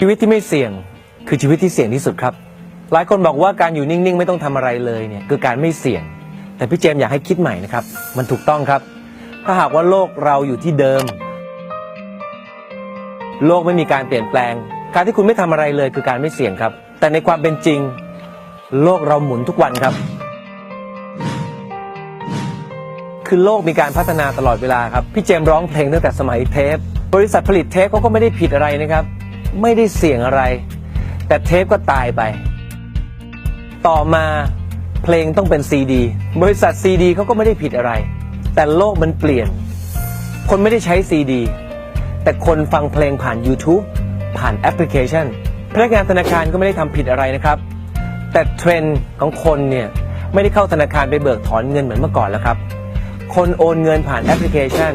ชีวิตที่ไม่เสี่ยงคือชีวิตที่เสี่ยงที่สุดครับ หลายคนบอกว่าการอยู่นิ่งๆ ไม่ต้องทำอะไรเลยเนี่ยคือการไม่เสี่ยง แต่พี่เจมอยากให้คิดใหม่นะครับ มันถูกต้องครับ ถ้าหากว่าโลกเราอยู่ที่เดิม โลกไม่มีการเปลี่ยนแปลง การที่คุณไม่ทำอะไรเลยคือการไม่เสี่ยงครับ แต่ในความเป็นจริง โลกเราหมุนทุกวันครับ คือโลกมีการพัฒนาตลอดเวลาครับพี่เจมร้องเพลงตั้งแต่สมัยเทป บริษัทผลิตเทปเขาก็ไม่ได้ผิดอะไรนะครับ ไม่ได้เสี่ยงอะไร แต่เทปก็ตายไป ต่อมาเพลงต้องเป็นซีดีบริษัทซีดีเขาก็ไม่ได้ผิดอะไร แต่โลกมันเปลี่ยน คนไม่ได้ใช้ซีดีแต่คนฟังเพลงผ่าน YouTube ผ่านแอปพลิเคชันพนักงานธนาคารก็ไม่ได้ทำผิดอะไรนะครับ แต่เทรนด์ของคนเนี่ยไม่ได้เข้าธนาคารไปเบิกถอนเงินเหมือนเมื่อก่อนแล้วครับ คนโอนเงินผ่านแอปพลิเคชัน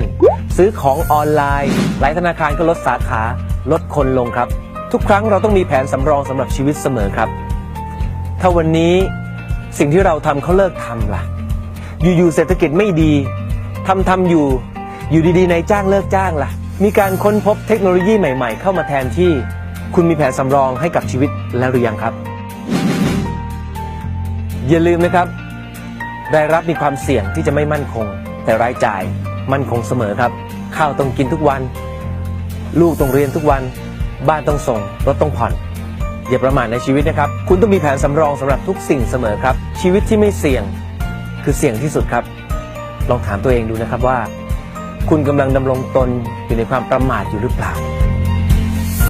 ซื้อของออนไลน์ หลายธนาคารก็ลดสาขา ลดคนลงครับ ทุกครั้งเราต้องมีแผนสำรองสำหรับชีวิตเสมอครับ ถ้าวันนี้สิ่งที่เราทำเขาเลิกทำล่ะ อยู่ๆเศรษฐกิจไม่ดีทำทำอยู่ อยู่ดีๆนายจ้างเลิกจ้างล่ะ มีการค้นพบเทคโนโลยีใหม่ ๆ เข้ามาแทนที่ คุณมีแผนสำรองให้กับชีวิตแล้วหรือยังครับ อย่าลืมนะครับรายรับมีความเสี่ยงที่จะไม่มั่นคง แต่รายจ่ายมั่นคงเสมอครับ ข้าวต้องกินทุกวัน ลูกต้องเรียนทุกวัน บ้านต้องส่ง รถต้องผ่อน อย่าประมาทในชีวิตนะครับ คุณต้องมีแผนสำรองสำหรับทุกสิ่งเสมอครับ ชีวิตที่ไม่เสี่ยงคือเสี่ยงที่สุดครับ ลองถามตัวเองดูนะครับว่า คุณกำลังดำรงตนอยู่ในความประมาทอยู่หรือเปล่า